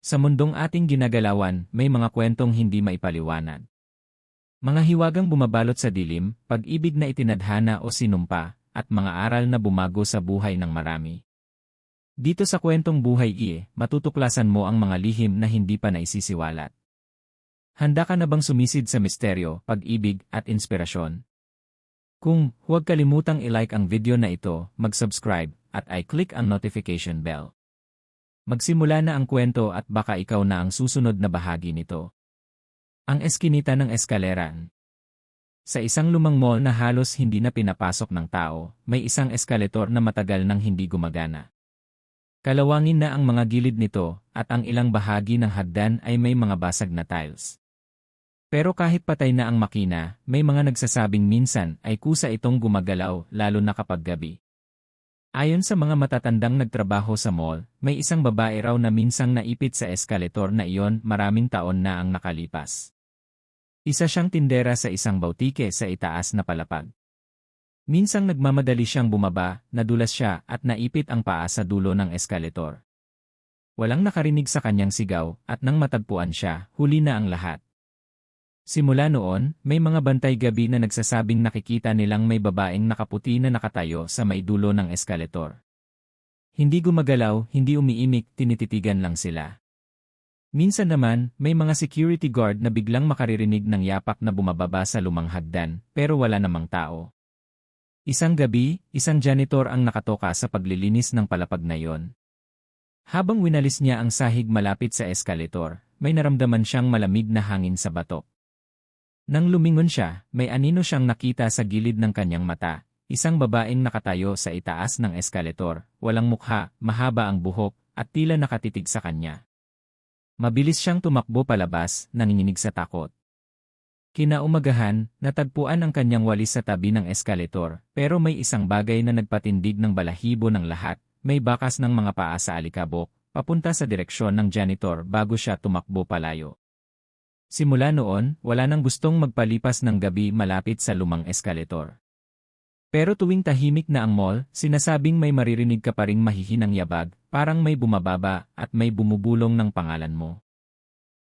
Sa mundong ating ginagalawan, may mga kwentong hindi maipaliwanag. Mga hiwagang bumabalot sa dilim, pag-ibig na itinadhana o sinumpa, at mga aral na bumago sa buhay ng marami. Dito sa kwentong buhay iye, matutuklasan mo ang mga lihim na hindi pa naisisiwalat. Handa ka na bang sumisid sa misteryo, pag-ibig, at inspirasyon? Kung huwag kalimutang i-like ang video na ito, mag-subscribe, at i-click ang notification bell. Magsimula na ang kwento at baka ikaw na ang susunod na bahagi nito. Ang eskinita ng eskaleran. Sa isang lumang mall na halos hindi na pinapasok ng tao, may isang eskalator na matagal nang hindi gumagana. Kalawangin na ang mga gilid nito, at ang ilang bahagi ng hagdan ay may mga basag na tiles. Pero kahit patay na ang makina, may mga nagsasabing minsan ay kusa itong gumagalaw lalo na kapag gabi. Ayon sa mga matatandang nagtrabaho sa mall, may isang babae raw na minsang naipit sa eskalator na iyon maraming taon na ang nakalipas. Isa siyang tindera sa isang bautike sa itaas na palapag. Minsang nagmamadali siyang bumaba, nadulas siya at naipit ang paa sa dulo ng eskalator. Walang nakarinig sa kanyang sigaw at nang matagpuan siya, huli na ang lahat. Simula noon, may mga bantay gabi na nagsasabing nakikita nilang may babaeng nakaputi na nakatayo sa may dulo ng eskalator. Hindi gumagalaw, hindi umiimik, tinititigan lang sila. Minsan naman, may mga security guard na biglang makaririnig ng yapak na bumababa sa lumang hagdan, pero wala namang tao. Isang gabi, isang janitor ang nakatoka sa paglilinis ng palapag na yon. Habang winalis niya ang sahig malapit sa eskalator, may naramdaman siyang malamig na hangin sa batok. Nang lumingon siya, may anino siyang nakita sa gilid ng kanyang mata. Isang babaeng nakatayo sa itaas ng eskalator, walang mukha, mahaba ang buhok, at tila nakatitig sa kanya. Mabilis siyang tumakbo palabas, nanginginig sa takot. Kinaumagahan, natagpuan ang kanyang walis sa tabi ng eskalator, pero may isang bagay na nagpatindig ng balahibo ng lahat, may bakas ng mga paa sa alikabok, papunta sa direksyon ng janitor bago siya tumakbo palayo. Simula noon, wala nang gustong magpalipas ng gabi malapit sa lumang eskalator. Pero tuwing tahimik na ang mall, sinasabing may maririnig ka pa ring mahihinang yabag, parang may bumababa at may bumubulong ng pangalan mo.